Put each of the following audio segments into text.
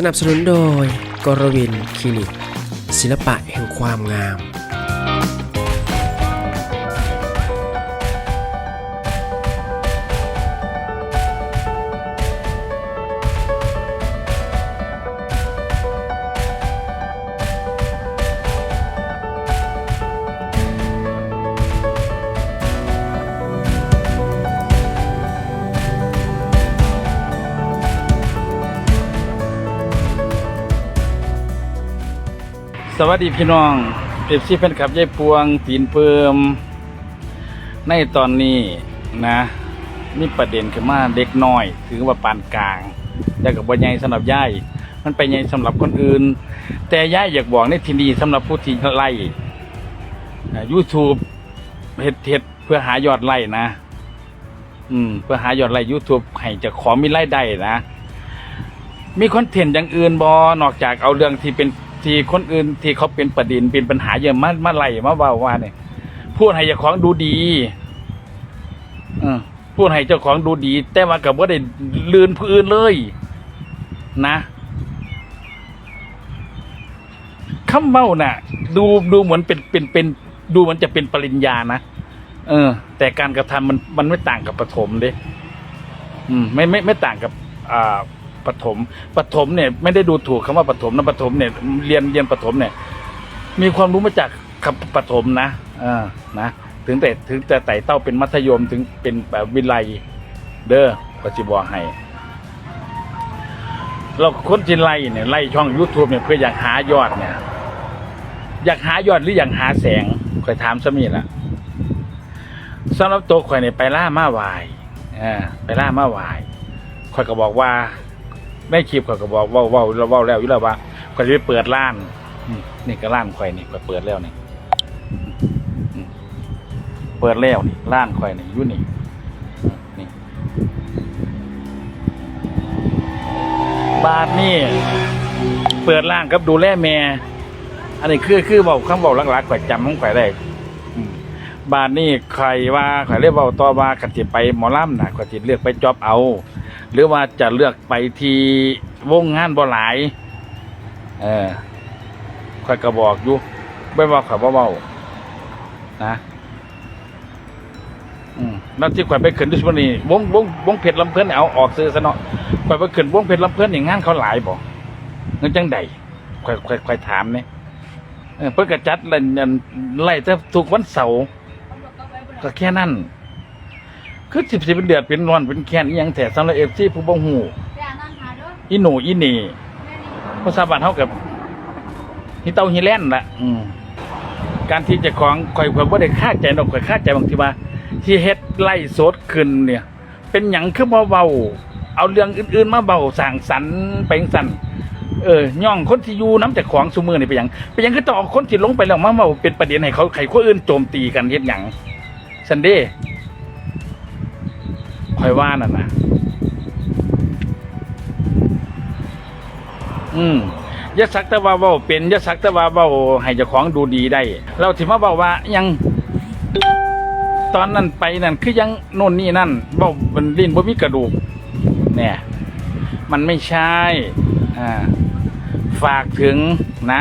สนับสนุนโดยกรวินคลินิก ศิลปะแห่งความงาม สวัสดีพี่น้องเอฟซีแฟนคลับยายพวงตีนเปิมในตอนนี้นะ มีประเด็นขึ้นมาเด็กน้อย ถึงว่าปานกลางแต่กับว่าใหญ่สำหรับย่ายมันไปใหญ่สำหรับคนอื่น แต่ย่ายอยากบอกในที่นี้สำหรับผู้ที่ไล่ยูทูบเฮ็ดเฮ็ดเพื่อหายอดไล่นะ อืม เพื่อหายอดไล่ยูทูบให้จะขอมีรายได้นะ มีคอนเทนต์อย่างอื่นบอนอกจากเอาเรื่องที่เป็น ที่คนอื่นที่เขาเป็นประเด็นเป็นปัญหาเยอะมามาไล่มาเบาว่าเนี่ยพูดให้เจ้าของดูดีอพูดให้เจ้าของดูดี แต่ว่ากับว่าได้ลืนผู้อื่นเลย นะคำเมาน่ะ ดูดูเหมือนเป็นเป็นเป็น ดูเหมันจะเป็นปริญญานะเออ แต่การกระทำมันมันไม่ต่างกับปฐมเด้อืมไม่ไม่ไม่ต่างกับ อ่า ปฐมปฐมเนี่ยไม่ได้ดูถูกคำว่าปฐมนะปฐมเนี่ยเรียนเรียนปฐมเนี่ย มีความรู้มาจากคำปฐมนะเออนะถึงแต่ถึงแต่ไต่เต้าเป็นมัธยมถึงเป็นแบบวิไลเด้อก็จิบอกให้เราคนที่ไล่เนี่ยไล่ช่อง YouTube เนี่ยเพื่ออยากหายอดเนี่ย อยากหายอดหรืออยากหาแสงคอยถามสมีละสำหรับตัวข่อยเนี่ยไปล่ามาวายเออไปล่ามาวายข่อยก็บอกว่า ในคลิปเขาก็บอกเว่าเว่าเราเว่าแล้วอยู่แล้วว่าเขาจะไปเปิดร้านอืมนี่ก็ร้านข่อยนี่ก็เปิดแล้วนี่อืมเปิดแล้วนี่ร้านข่อยนี่อยู่นี่นี่บาทนี่เปิดร้านกับดูแลแม่ อันนี้คือคือบอกคำบอกหลักๆข่อยจำของข่อยได้อืมบาทนี่ใครว่าข่อยเรียกว่าต่อว่ากันสิไปหมอลำนะข่อยสิเลือกไปจอบเอา หรือว่าจะเลือกไปที่วงงานบ่หลาย เออข่อยก็บอกอยู่ไม่ว่าข่อยบ่เว้านะอืมแล้วที่ข่อยไปขึ้นด้วยนี่วงวงวงเพชรลำเพลินเอาออกซื้อซะเนาะข่อยไปขึ้นวงเพชรลำเพลินนี่างงานเขาหลายบ่เงินจังใดข่อยข่อยข่อยถามเนี่ยเพิ่นก็จัดไล่ไล่แต่ทุกวันเสาร์ก็แค่นั้น คือสิบสิบเป็นเดือดเป็นร้อนเป็นแค้นอีหยังแต่สำหรับเอฟซีผู้บ่ฮู้อีหนูอีหนี่ภาษาบ้านเฮากับฮิเตาฮิแลนด์ล่ะอืมการที่เจะของข่อยข่อยบ่ได้คาดใจดอกข่อยคาดใจบางทีว่า ที่เฮ็ดไล่สดขึ้นเนี่ย เป็นหยังคือบ่เว้าเอาเรื่องอื่นๆมาเบาสร้างสรรค์ไปจังซั่นเออย่องคนที่อยู่น้ำจากของซุมือนี่ไปหยังไปหยังคือต้องเอาคนที่ลงไปแล้วมาเว้าเป็นประเด็นให้เขาใครคนอื่นโจมตีกันเฮ็ดหยังซันเด้ คอยว่านั่นนะอืมยาสักต่ว่าเว้าเป็นยาสักต่ว่าเว้าให้เจ้าของดูดีได้ เราถือมาบอกว่ายัง ตอนนั้นไปนั่นคือยังโน่นนี่นั่นเว้าเป็นลิ้นบ่มีกระดูก เนี่ย มันไม่ใช่อ่าฝากถึงนะ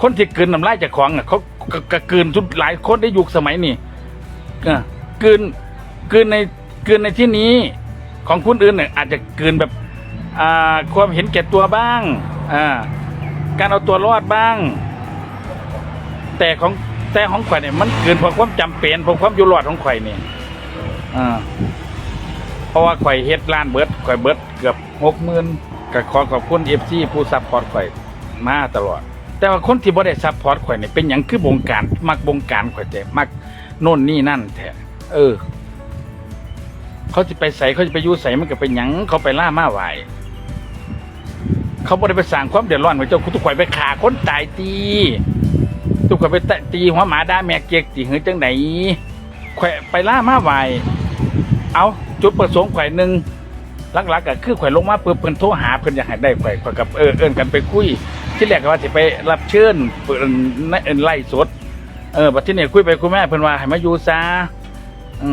คนที่กลืนน้ำลายจากของอะเขาก็ก็กลืนทุกหลายคนได้ยุคสมัยนี้เออกลืนกลืนใน กลืนในที่นี้ของคนอื่นเนี่ยอาจจะกลืนแบบความเห็นแก่ตัวบ้างการเอาตัวรอดบ้าง แต่ของแต่ของข่อยเนี่ยมันเกินเพราะความจำเป็นเพราะความอยู่รอดของข่อยเนี่ยเพราะว่าข่อยเฮ็ดร้านเบิดข่อยเบิร์ดเกือบหกหมื่นก็ขอขอบคุณเอฟซีผู้ซัพพอร์ตข่อยมาตลอด แต่ว่าคนที่บ่ได้ซัพพอร์ตข่อยเนี่ยเป็นหยังคือบงการ มักบงการข่อยแต่มักโน่นนี่นั่นแท้เออ เขาจะไปใส่เขาจะไปยุ่ใส่มันก็เป็นหยังเขาไปล่ามาไหวเขาบ่ได้ไปสร้างความเดือดร้อนของเจ้าคุณทุกข่อยไปฆ่าคนตายตีทุกข่อยไปแตะตีหัวหมาด่าแม่เกียกตีหือจังไหนข่อยไปล่ามาไหวเอาจุดประสงค์ข่อยหนึ่งหลักๆก็คือข่อยลงมาเพื่อเพิ่นโทรหาเพิ่นอยากให้ได้ข่อยข่อยกับเออเอิ้นกันไปคุย ที่แรกก็ว่าสิไปรับเชิญเพิ่นในไล่สดเออบัดที่นี่คุยไปคุยแม่เพิ่นว่าให้มาอยู่ซะ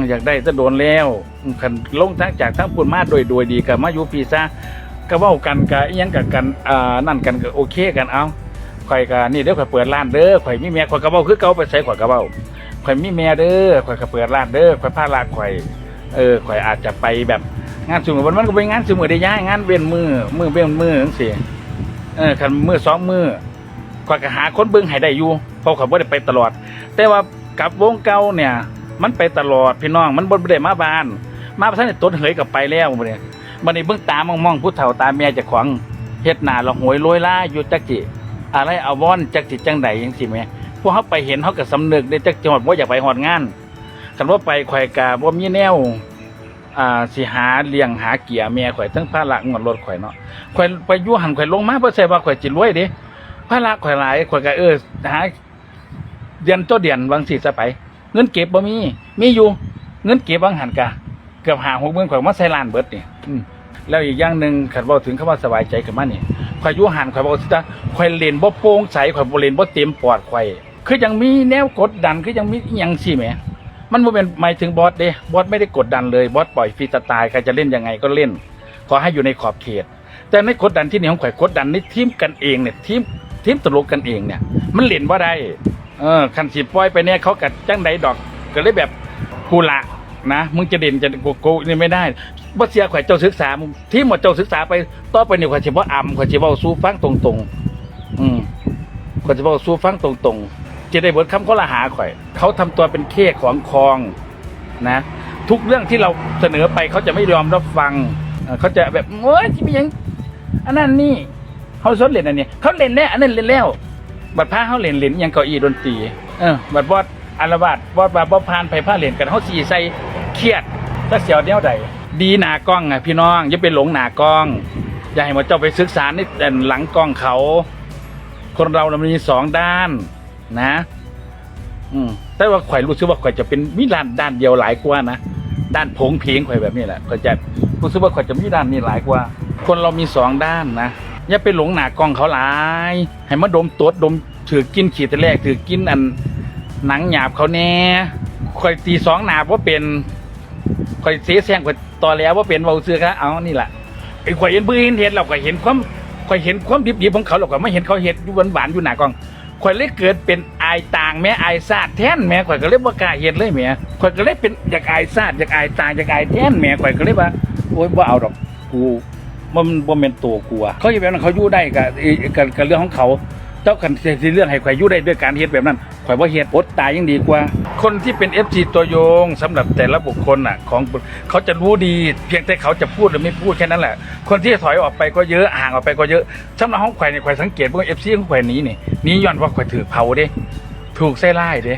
อยากได้จะโดนแล้วอืมคันลงทั้งจากทั้งปุ่นมาโดยโดยดีกับมาอยู่ปีซะก็เว้ากันก็อิหยังกับกันอ่านั่นกันก็โอเคกันเอาข่อยก็นี่เดี๋ยวข่อยเปิดร้านเด้อข่อยมีแม่ข่อยก็เว้าคือเก่าไปใส่ข่อยก็เว้าข่อยมีแม่เด้อข่อยก็เปิดร้านเด้อข่อยพาลาข่อยเออข่อยอาจจะไปแบบงานสมมุติมันก็เป็นงานสมมุติได้ย้ายงานเว้นมือมือเว้นมือจังซี่เออคันมือสองมือข่อยก็หาคนเบิ่งให้ได้อยู่เพราะข่อยบ่ได้ไปตลอด แต่ว่ากับวงเก่าเนี่ย มันไปตลอดพี่น้องมันบ่ได้มาบ้าน มาประทานได้ต้นเหยกับไปแล้วบ่เนี่ยบันี้เบิ่งตามองๆผู้เฒ่าตาแม่จ้าของเฮ็ดหน้าละหวยโรยล่าอยู่จักจิอะไรอาวรณ์จักจิจังใดจังซี่แหมพวกเฮาไปเห็นเฮาก็สำนึกได้จักจังหวัดบ่าอยากไปฮอดงานคันว่าไปข่อยก็บ่ามีแนวอ่าสิหาเลี้ยงหาเกียร์แม่ข่อยทั้งภาระงอนรถข่อยเนาะข่อยไปยู่หันข่อยลงมาบ่ใช่ว่าข่อยสิรวยด้ภาระข่อยหลายข่อยก็เออหาเดือนต่อเดือนบางสิซะไป เงินเก็บบ่มี มีอยู่ เงินเก็บบางหันกะเกือบหาหกหมื่นข่อยมาใส่ลานเบิดนี่อืมแล้วอีกอย่างหนึ่งขันบอกถึงคำว่าสบายใจขึ้นมานี่ยข่อยยู่หันข่อยบอกสิจ้าข่อยเล่นบ่โป่งใสข่อยบ่เล่นบ่เต็มปอดข่อย คือยังมีแนวกดดันคือยังมีอหยังสิแหมมันบ่เป็นหมายถึงบอสเด้บอสไม่ได้กดดันเลยบอสปล่อยฟรีสไตล์ใครจะเล่นยังไงก็เล่น ขอให้อยู่ในขอบเขต แต่ในกดดันที่นี่ของข่อยกดดันในทีมกันเองเนี่ยทีมทีมตลกกันเองเนี่ย มันเล่นบ่ได้ เออคันสิปล่อยไปเนี่ยเขากัดจังใดดอกก็เลยแบบกูละนะมึงจะเด่นจะโกโก้นี่ไม่ได้บ่เสียข่อยเจ้าศึกษาที่หมดเจ้าศึกษาไปต่อไปนี่ข่อยสิบ่อำข่อยสิเว้าสู่ฟังตรงๆ อืมข่อยสิเว้าสู่ฟังตรงๆ จะได้เบิดคำข้อละหาข่อย เขาทำตัวเป็นเค้กของคองนะ ทุกเรื่องที่เราเสนอไปเขาจะไม่ยอมรับฟังเขาจะแบบโอ้ยที่มีหยังอันนั้นนี่เขาสนเล่นอันนี้เขาเล่นแล้วอันนั้นเล่นแล้ว บัดผ้าเขาเล่นเล่นอิหยังเก้าอี้ดนตรีเออบัดบอดอารวาสบอดบาบ่พานไปผ้าเล่นกันเขาสีใส่เครียดถ้าเสียวแนวใดดีหนากล้องอะพี่น้องอย่าไปหลงหนากล้อง อย่าให้หมดเจ้าไปศึกษาในแต่หลังกล้องเขา คนเราน่ะมันมีสองด้านนะ อืมแต่ว่าข่อยรู้สึกว่าข่อยจะเป็นมีด้านด้านเดียวหลายกว่านะด้านผงเพงข่อยแบบนี้แหละข่อยจะรู้สึกว่าข่อยจะมีด้านนี้หลายกว่า คนเรามีสองด้านนะ อย่าไปหลงหนากล้องเขาหลาย ให้มาดมตดดมถือกินขีดแต่แรกถือกินอันหนังหยาบเขาแน่ข่อยตีสองหนาว่าเป็นข่อยเสียแซงข่อยต่อแล้วว่าเป็นเบาเสือครับเอานี่แหละไอ้ข่อยเห็นบื้อเห็นเห็นเราข่อยเห็นความข่อยเห็นความดิบๆของเขาเราก็ไม่เห็นเขาเห็ดอยู่หวานๆอยู่หนากล้องข่อยเลยเกิดเป็นอายต่างแม่อายซาดแท้นแม่ข่อยก็เลยบ่กล้าเฮ็ดเลยแม่ข่อยก็เลยเป็นอยากอายซาดอยากอายต่างอยากอายแท้นแม่ข่อยก็เลยว่าโอ๊ยบ่เอาดอกกู มันบ่แม่นตัวกูอะเขาอยู่แบบนั้นเขาอยู่ได้ก็เอ่อก็ก็เรื่องของเขา เจ้าคันสิเรื่องให้ข่อยอยู่ได้ด้วยการเฮ็ดแบบนั้นข่อยบ่เฮ็ดอดตายยังดีกว่า คนที่เป็น FC ตัวยงสำหรับแต่ละบุคคลน่ะของเขาจะรู้ดีเพียงแต่เขาจะพูดหรือไม่พูดแค่นั้นแหละ คนที่ถอยออกไปก็เยอะห่างออกไปก็เยอะสำหรับห้องข่อยนี่ข่อยสังเกตว่า FC ของข่อยหนี้นี่หนี้ย้อนว่าข่อยถือเผาเด้ถูกใส่ร้ายเด้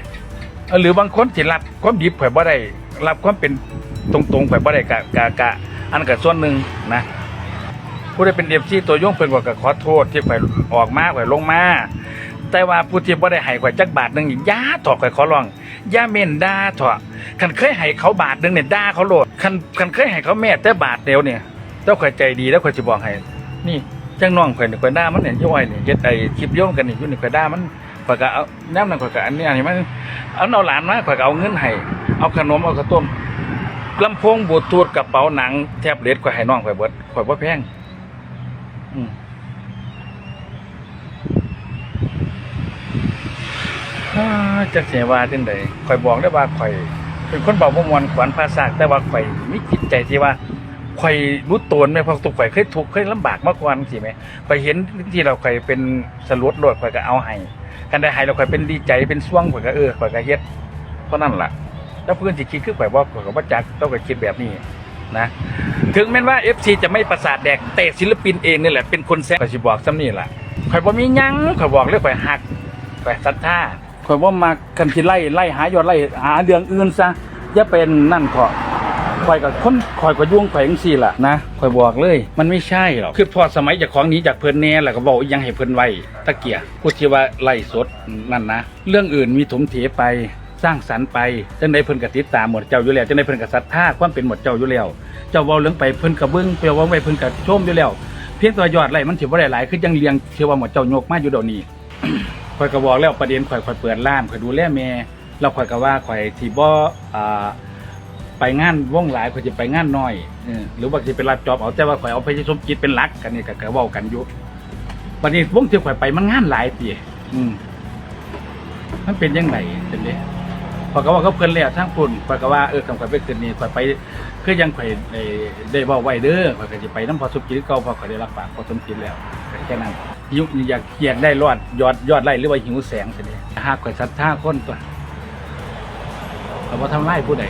หรือบางคนสิรับความดิบข่อยบ่ได้รับความเป็นตรงๆข่อยบ่ได้กะกะกะอันก็ส่วนหนึ่งนะ ผู้ได้เป็นเอฟซีตัวย่งเพิ่นก็ก็ขอโทษที่ข่อยออกมาข่อยลงมา แต่ว่าผู้ที่บ่ได้ให้ข่อยจักบาทหนึงนี่อย่าถอกข่อยขอร้องอย่าเม่นด่าเถอะคันเคยให้เขาบาทหนึงเนี่ยด่าเขาโลดคันคันเคยให้เขาแม่แต่บาทเดียวเนี่ยเจ้าข่อยใจดีแล้วข่อยสิบอกให้นี่จังน้องข่อยนี่ข่อยด่ามันเนี่ยย่อยนี่เฮ็ดไอ้คลิปโยงกันนี่อยู่นี่ข่อยด่ามันข่อยก็เอาแนวนั้นข่อยก็อันนี้อันนี้มันเอาเอาหลานมาข่อยก็เอาเงินให้เอาขนมเอาข้าวต้มลำโพงบลูทูธกระเป๋าหนังแท็บเล็ตข่อยให้น้องข่อยเบิดข่อยบ่แพง จักเสียว่าจังใดข่อยบอกได้ว่าข่อย เป็นคนเบาบ่มวนขวัญภาษาแต่ว่าข่อยมีจิตใจที่ว่าข่อยรู้ตนไหมเพราะตัวข่อยเคยทุกข์เคยลำบากมาก่อนสิไหมข่อยเห็นที่เราข่อยเป็นสลวดโลดข่อยก็เอาให้กันได้ให้เราข่อยเป็นดีใจเป็นช่วงข่อยก็เออข่อยก็เฮ็ดเพราะนั่นล่ะ แล้วเพื่อนสิคิดคือข่อยบอกข่อยก็บ่จักต้องก็คิดแบบนี้ นะถึงแม้ว่า FC จะไม่ประสาทแดกแต่ศิลปินเองนี่แหละเป็นคนแซ่บข่อยสิบอกซ้ำนี่แหละข่อยบ่มีหยังข่อยบอกเลยข่อยหักข่อยศรัทธาข่อยบ่มักกันสิไล่ไล่หายอดไล่หาเรื่องอื่นซะอย่าเป็นนั่นขอข่อยกับคนข่อยก็ยุ่งข่อยจังซี่ล่ะนะข่อยบอกเลย มันไม่ใช่หรอกคือพอสมัยจากของนี้จากเพิ่นแน่แล้วก็บอกยังให้เพิ่นไว้ตะเกียพูดที่ว่าไล่สดนั่นนะเรื่องอื่นมีถมเถไป สร้างสรรค์ไปจังไดเพิ่นกติดตามหมดเจ้าอยู่แล้วจังไดเพิ่นกศรัทธาความเป็นหมดเจ้าอยู่แล้วเจ้าเว้าเรื่องไปเพิ่นก็เบิ่งเปรียวว่าไปเพิ่นก็ชมอยู่แล้ว เพียงตัวยอดไล่มันสิบ่ได้หลายคือจังเลียงเชื่อว่าหมดเจ้ายกมาอยู่เดี๋ยวนี้ข่อยก็บอกแล้วประเด็นข่อยข่อยเปิดร้านข่อยดูแลแม่แล้วข่อยก็ว่าข่อยที่บ่อ่าไปงานว่องหลายข่อยจะไปงานน้อยหรือว่าจะเป็นรับจอบเอาแต่ว่าข่อยเอาไปสมจิตเป็นลักกันนี่ก็ก็เว้ากันอยู่วันนี้วงที่ข่อยไปมันงานหลายปีอืมมันเป็นยังไงเป็นเด้ พอยก็ว่าเขาเพิ่นแล้วทั้งปุ่นข่อยก็ว่าเออคำข่อยไปคืนนี้ข่อยไปคือยังข่อยได้ได้เว้าไว้เด้อข่อยก็สิไปน้ำพอสมจิตคือเก่าพอข่อยได้รับปากพอสมจิตแล้วแค่นั้นหิวอยากอยากได้รอดยอดยอดไร่หรือว่าหิวแสงซั่นเด้หากข่อยศรัทธาคนตัวเขาบ่ทำไร้ผู้ใด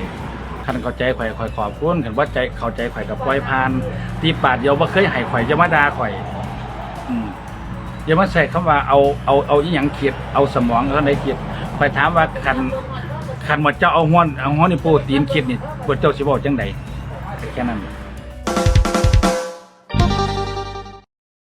คันเข้าใจข่อยข่อยขอบคุณคันว่าใจเข้าใจข่อยกับปล่อยผ่านที่ปาดเดียวบ่เคยให้ข่อยจะมาด่าข่อยอืมอย่ามาใส่คำว่าเอาเอาเอาอีหยังคิดเอาสมองเท่าไหนคิดข่อยถามว่าคัน คันว่าเจ้าเอาห้อนเอาห้อนนี่โปรตีนคิดนี่พวกเจ้าสิบอกจังไดแค่นั้น